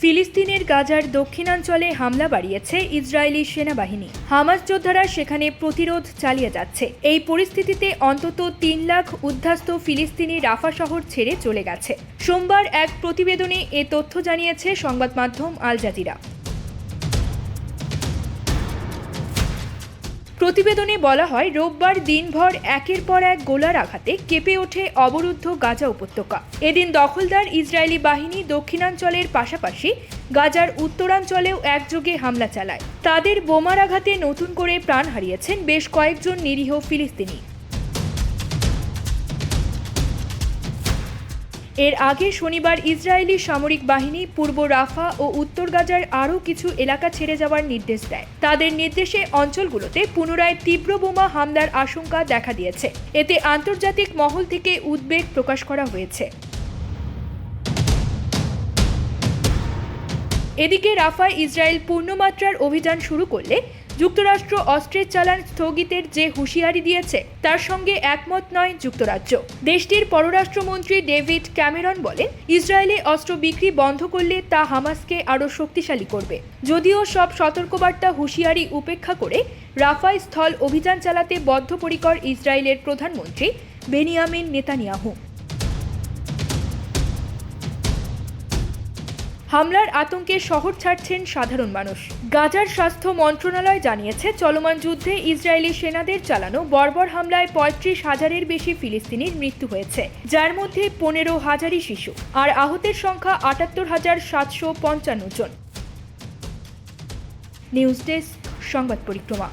ফিলিস্তিনের গাজার দক্ষিণাঞ্চলে হামলা বাড়িয়েছে ইসরায়েলি সেনাবাহিনী। হামাস যোদ্ধারা সেখানে প্রতিরোধ চালিয়ে যাচ্ছে। এই পরিস্থিতিতে অন্তত তিন লাখ উদ্ধাস্ত ফিলিস্তিনি রাফা শহর ছেড়ে চলে গেছে। সোমবার এক প্রতিবেদনে এ তথ্য জানিয়েছে সংবাদ মাধ্যম আল জাজিরা। প্রতিবেদনে বলা হয়, রোববার দিনভর একের পর এক গোলার আঘাতে কেঁপে ওঠে অবরুদ্ধ গাজা উপত্যকা। এদিন দখলদার ইসরায়েলি বাহিনী দক্ষিণাঞ্চলের পাশাপাশি গাজার উত্তরাঞ্চলেও একযোগে হামলা চালায়। তাদের বোমার আঘাতে নতুন করে প্রাণ হারিয়েছেন বেশ কয়েকজন নিরীহ ফিলিস্তিনি। এর আগে শনিবার ইসরায়েলি সামরিক বাহিনী পূর্ব রাফা ও উত্তর গাজার আরও কিছু এলাকা ছেড়ে যাওয়ার নির্দেশ দেয়। তাদের নির্দেশে অঞ্চলগুলোতে পুনরায় তীব্র বোমা হামলার আশঙ্কা দেখা দিয়েছে। এতে আন্তর্জাতিক মহল থেকে উদ্বেগ প্রকাশ করা হয়েছে। এদিকে রাফায় ইসরায়েল পূর্ণমাত্রার অভিযান শুরু করলে যুক্তরাষ্ট্র অস্ত্রের চালান স্থগিতের যে হুঁশিয়ারি দিয়েছে, তার সঙ্গে একমত নয় যুক্তরাজ্য। দেশটির পররাষ্ট্রমন্ত্রী ডেভিড ক্যামেরন বলেন, ইসরায়েলে অস্ত্র বিক্রি বন্ধ করলে তা হামাসকে আরও শক্তিশালী করবে। যদিও সব সতর্কবার্তা হুঁশিয়ারি উপেক্ষা করে, রাফায় স্থল অভিযান চালাতে বদ্ধপরিকর ইসরায়েলের প্রধানমন্ত্রী বেনিয়ামিন নেতানিয়াহু। হামলার আতঙ্কে শহর ছাড়ছেন সাধারণ মানুষ। গাজার স্বাস্থ্য মন্ত্রণালয় জানিয়েছে, চলমান যুদ্ধে ইসরায়েলি সেনাদের চালানো বর্বর হামলায় পঁয়ত্রিশ হাজারের বেশি ফিলিস্তিনির মৃত্যু হয়েছে, যার মধ্যে পনেরো হাজারই শিশু আর আহতের সংখ্যা আটাত্তর হাজার সাতশো পঞ্চান্ন জন। নিউজ ডেস্ক, সংবাদ পরিক্রমা।